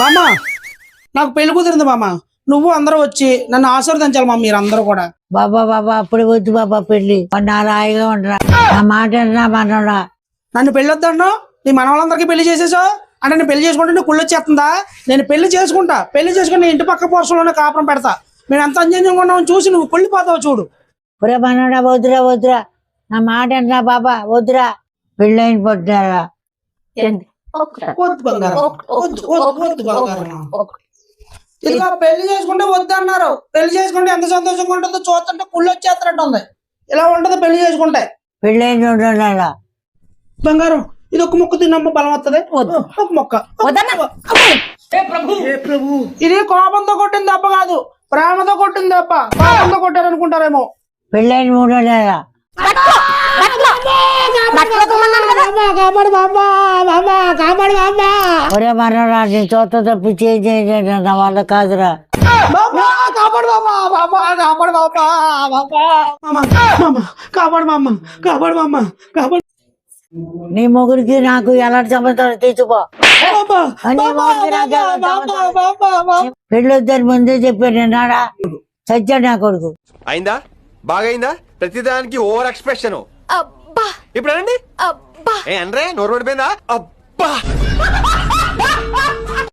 బామ్మ నాకు పెళ్ళి కుదిరింది బామ్మ నువ్వు అందరూ వచ్చి నన్ను ఆశీర్వదించాలి మా మీరందరూ కూడా. బాబా బాబా అప్పుడు వద్దు బాబా పెళ్ళి. నా రాయిగా ఉండరా? నా మాట నా మనరా నన్ను పెళ్ళి వద్దన్నా నీ మనవాళ్ళందరికీ పెళ్ళి చేసేసావు? అంటే నేను పెళ్ళి చేసుకుంటే నీకు కుళ్ళు వచ్చేస్తుందా? నేను పెళ్ళి చేసుకుంటా. పెళ్ళి చేసుకుని నీ ఇంటి పక్క పోర్షంలోనే కాపురం పెడతా. మేము ఎంత అంజన్యంగా ఉన్నామని చూసి నువ్వు కుళ్ళిపోతావు చూడు. ఒరే మనోడా వద్దురా వద్దురా. నా మాట నా బాబా వద్దురా. పెళ్ళైన పొట్టారా వద్దు బంగారం వద్దు వద్దు వద్దు బంగారం ఇదిగో పెళ్ళి చేసుకుంటే వద్దు అన్నారు పెళ్ళి చేసుకుంటే ఎంత సంతోషంగా ఉంటుందో చూస్తుంటే కుళ్ళు వచ్చేస్తున్నట్టు ఉంది ఇలా ఉంటది పెళ్ళి చేసుకుంటే ఉండాలా బంగారం ఇది ఒక ముక్క తిన్నమ్మ బలం వస్తుంది ఒక మొక్క ఇది కోపంతో కొట్టింది దెబ్బ కాదు ప్రేమతో కొట్టింది దెబ్బ కోపంతో కొట్టారనుకుంటారేమో పెళ్ళైన మూడు ఒరే మనోడా నీ చోత తప్పి చేయి నా వల్ల కాదురా. కాపాడు కాపాడు కాపాడు కాపాడు కాపాడు నీ మొగుడికి నాకు ఎలాంటి సంబంధం తీసుకో పెళ్ళొద్దని ముందే చెప్పాను నాడా? సత్యాడు నా కొడుకు. అయిందా? బాగైందా? ప్రతిదానికి ఓవర్ ఎక్స్ప్రెషన్. అబ్బా. ఇప్పుడు అబ్బా ఏ అనరే నోరు పడిపోయిందా? అబ్బా!